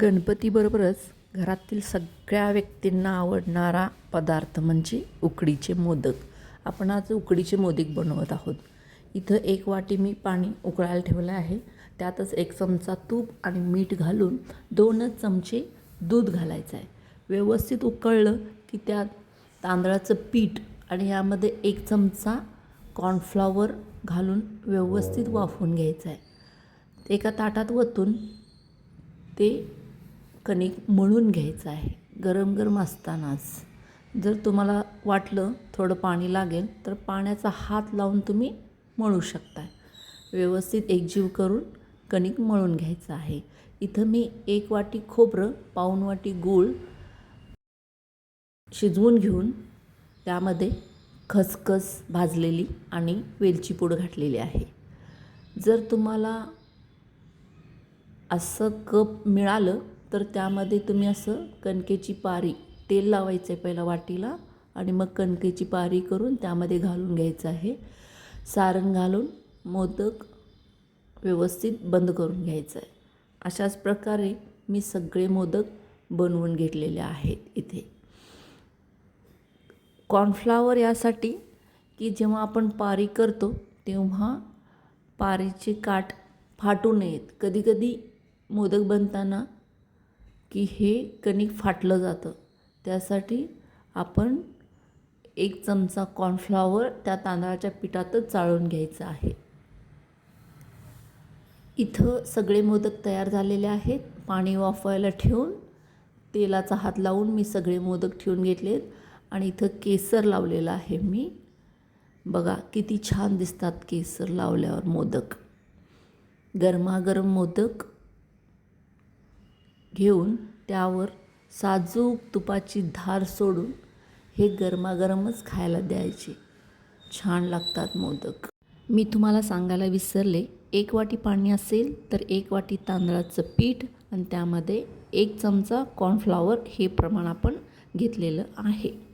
गणपतीबरोबरच घरातील सगळ्या व्यक्तींना आवडणारा पदार्थ म्हणजे उकडीचे मोदक. आपण आज उकडीचे मोदक बनवत आहोत. इथं एक वाटी मी पाणी उकळायला ठेवलं आहे. त्यातच एक चमचा तूप आणि मीठ घालून दोनच चमचे दूध घालायचं आहे. व्यवस्थित उकळलं की त्यात तांदळाचं पीठ आणि यामध्ये एक चमचा कॉर्नफ्लॉवर घालून व्यवस्थित वाफवून घ्यायचं आहे. एका ताटात वतून ते कणिक मळून घ्यायचं आहे. गरम गरम असतानाच. जर तुम्हाला वाटलं थोडं पाणी लागेल तर पाण्याचा हात लावून तुम्ही मळू शकता व्यवस्थित एकजीव करून कणिक मळून घ्यायचं आहे. इथं मी एक वाटी खोबरं पाऊन वाटी गूळ शिजवून घेऊन त्यामध्ये खसखस भाजलेली आणि वेलची पूड घातलेली आहे. जर तुम्हाला असं कप मिळालं तर त्यामध्ये तुम्ही असं कणकेची पारी तेल लावायचं आहे पहिला वाटीला आणि मग कणकेची पारी करून त्यामध्ये घालून घ्यायचं आहे. सारण घालून मोदक व्यवस्थित बंद करून घ्यायचं आहे अशाच प्रकारे मी सगळे मोदक बनवून घेतलेले आहेत इथे. कॉर्नफ्लावर यासाठी की जेव्हा आपण पारी करतो तेव्हा पारीचे काठ फाटू नयेत. कधीकधी मोदक बनताना की हे कणिक फाटलं जातं. त्यासाठी आपण एक चमचा कॉर्नफ्लॉवर त्या तांदळाच्या पिठातच चाळून घ्यायचं आहे. इथं सगळे मोदक तयार झालेले आहेत. पाणी वाफवायला ठेवून तेलाचा हात लावून मी सगळे मोदक ठेवून घेतलेत आणि इथं केसर लावलेलं आहे मी. बघा किती छान दिसतात केसर लावल्यावर मोदक. गरमागरम मोदक घेऊन त्यावर साजूक तुपाची धार सोडून हे गरमागरमच खायला द्यायचे. छान लागतात मोदक. मी तुम्हाला सांगायला विसरले एक वाटी पाणी असेल तर एक वाटी तांदळाचं पीठ आणि त्यामध्ये एक चमचा कॉर्नफ्लॉवर हे प्रमाण आपण घेतलेलं आहे.